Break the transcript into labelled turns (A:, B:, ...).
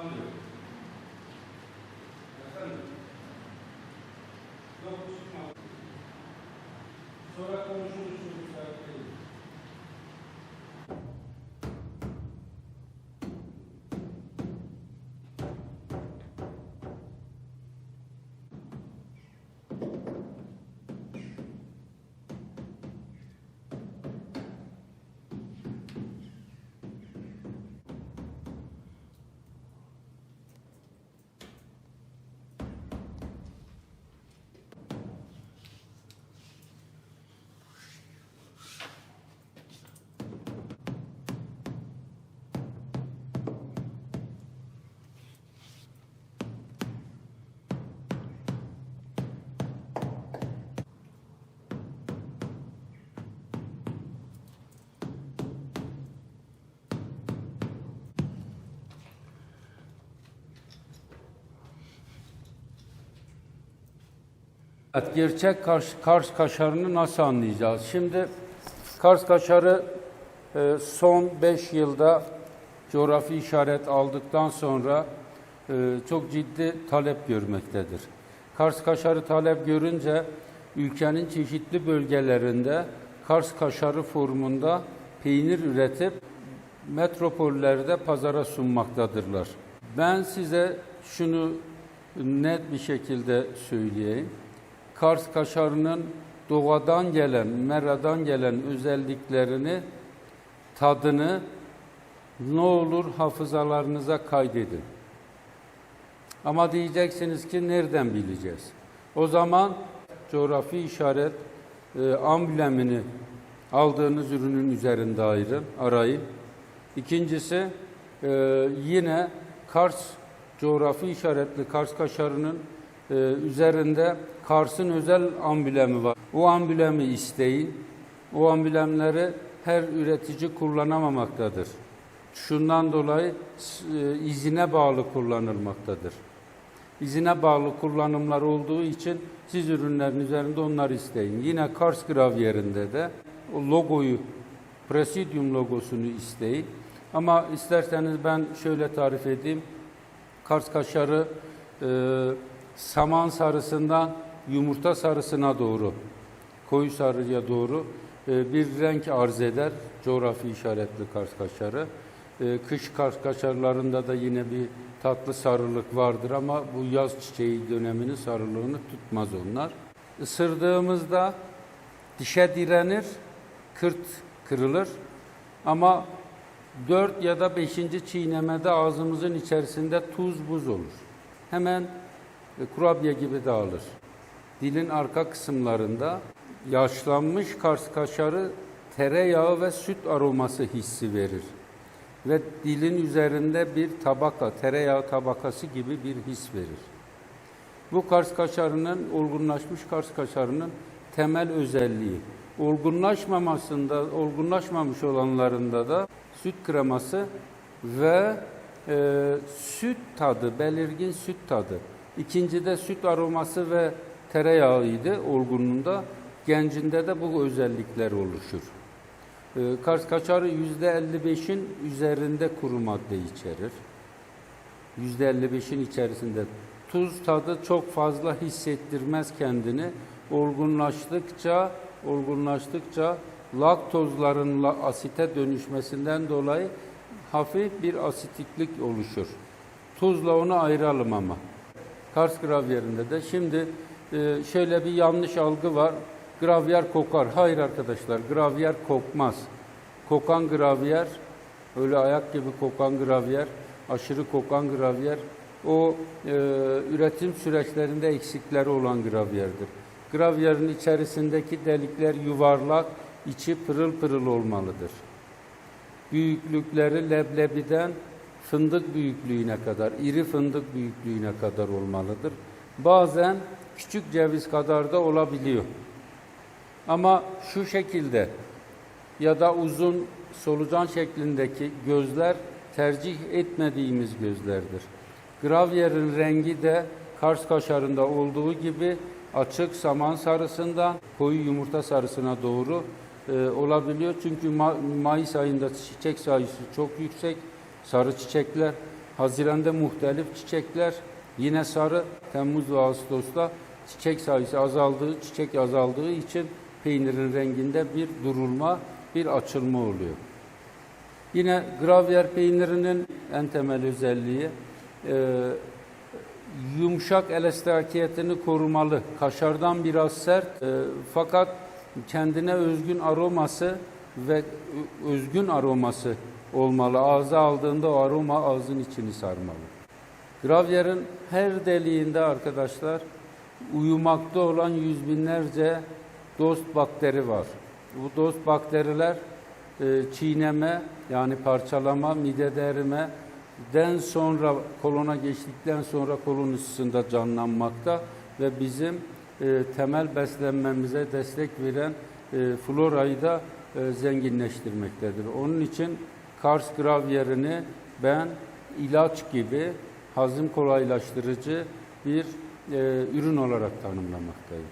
A: Anlıyorum. Efendim. Dokuz. Sonra konuşulmuştur. Evet, gerçek Kars, Kars kaşarını nasıl anlayacağız? Şimdi Kars kaşarı e, son 5 yılda coğrafi işaret aldıktan sonra e, çok ciddi talep görmektedir. Kars kaşarı talep görünce ülkenin çeşitli bölgelerinde Kars kaşarı formunda peynir üretip metropollerde pazara sunmaktadırlar. Ben size şunu net bir şekilde söyleyeyim. Kars kaşarının doğadan gelen, meradan gelen özelliklerini, tadını ne olur hafızalarınıza kaydedin. Ama diyeceksiniz ki nereden bileceğiz? O zaman coğrafi işaret e, amblemini aldığınız ürünün üzerinde ayırın, arayın. İkincisi e, yine Kars coğrafi işaretli Kars kaşarının e, üzerinde Kars'ın özel amblemi var. O amblemi isteyin. O amblemleri her üretici kullanamamaktadır. Şundan dolayı e, izine bağlı kullanılmaktadır. İzine bağlı kullanımlar olduğu için siz ürünlerin üzerinde onları isteyin. Yine Kars gravyerinde de o logoyu, Presidium logosunu isteyin. Ama isterseniz ben şöyle tarif edeyim. Kars kaşarı e, saman sarısından yumurta sarısına doğru, koyu sarıya doğru e, bir renk arz eder. Coğrafi işaretli Kars kaşarı. E, kış Kars kaşarlarında da yine bir tatlı sarılık vardır ama bu yaz çiçeği döneminin sarılığını tutmaz onlar. Isırdığımızda dişe direnir, kırt kırılır ama 4 ya da 5. çiğnemede ağzımızın içerisinde tuz buz olur. Hemen kurabiye gibi dağılır. Dilin arka kısımlarında yaşlanmış Kars kaşarı tereyağı ve süt aroması hissi verir. Ve dilin üzerinde bir tabaka, tereyağı tabakası gibi bir his verir. Bu Kars kaşarının, olgunlaşmış Kars kaşarının temel özelliği. Olgunlaşmamasında, olgunlaşmamış olanlarında da süt kreması ve e, süt tadı, belirgin süt tadı. İkincide süt aroması ve tereyağıydı olgunluğunda. Gencinde de bu özellikler oluşur. E, Kars kaşarı %55'in üzerinde kuru madde içerir. %55'in içerisinde tuz tadı çok fazla hissettirmez kendini. Olgunlaştıkça, olgunlaştıkça laktozların la- asite dönüşmesinden dolayı hafif bir asitiklik oluşur. Tuzla onu ayıralım ama. Kars gravyerinde de şimdi e, şöyle bir yanlış algı var. Gravyer kokar. Hayır arkadaşlar, gravyer kokmaz. Kokan gravyer, öyle ayak gibi kokan gravyer, aşırı kokan gravyer, o e, üretim süreçlerinde eksikleri olan gravyerdir. Gravyerin içerisindeki delikler yuvarlak, içi pırıl pırıl olmalıdır. Büyüklükleri leblebiden fındık büyüklüğüne kadar, iri fındık büyüklüğüne kadar olmalıdır. Bazen küçük ceviz kadar da olabiliyor. Ama şu şekilde ya da uzun solucan şeklindeki gözler tercih etmediğimiz gözlerdir. Gravyerin rengi de Kars kaşarında olduğu gibi açık saman sarısından koyu yumurta sarısına doğru e, olabiliyor. Çünkü Ma- Mayıs ayında çiçek sayısı çok yüksek. Sarı çiçekler, Haziran'da muhtelif çiçekler, yine sarı, Temmuz ve Ağustos'ta çiçek sayısı azaldığı, çiçek azaldığı için peynirin renginde bir durulma, bir açılma oluyor. Yine gravyer peynirinin en temel özelliği e, yumuşak elastikiyetini korumalı. Kaşardan biraz sert e, fakat kendine özgün aroması ve özgün aroması olmalı. Ağza aldığında o aroma ağzın içini sarmalı. Gravyer'in her deliğinde arkadaşlar uyumakta olan yüz binlerce dost bakteri var. Bu dost bakteriler e, çiğneme yani parçalama, midede erime den sonra kolona geçtikten sonra kolon üstünde canlanmakta ve bizim e, temel beslenmemize destek veren e, florayı da e, zenginleştirmektedir. Onun için Kars gravyerini ben ilaç gibi hazım kolaylaştırıcı bir e, ürün olarak tanımlamaktayım.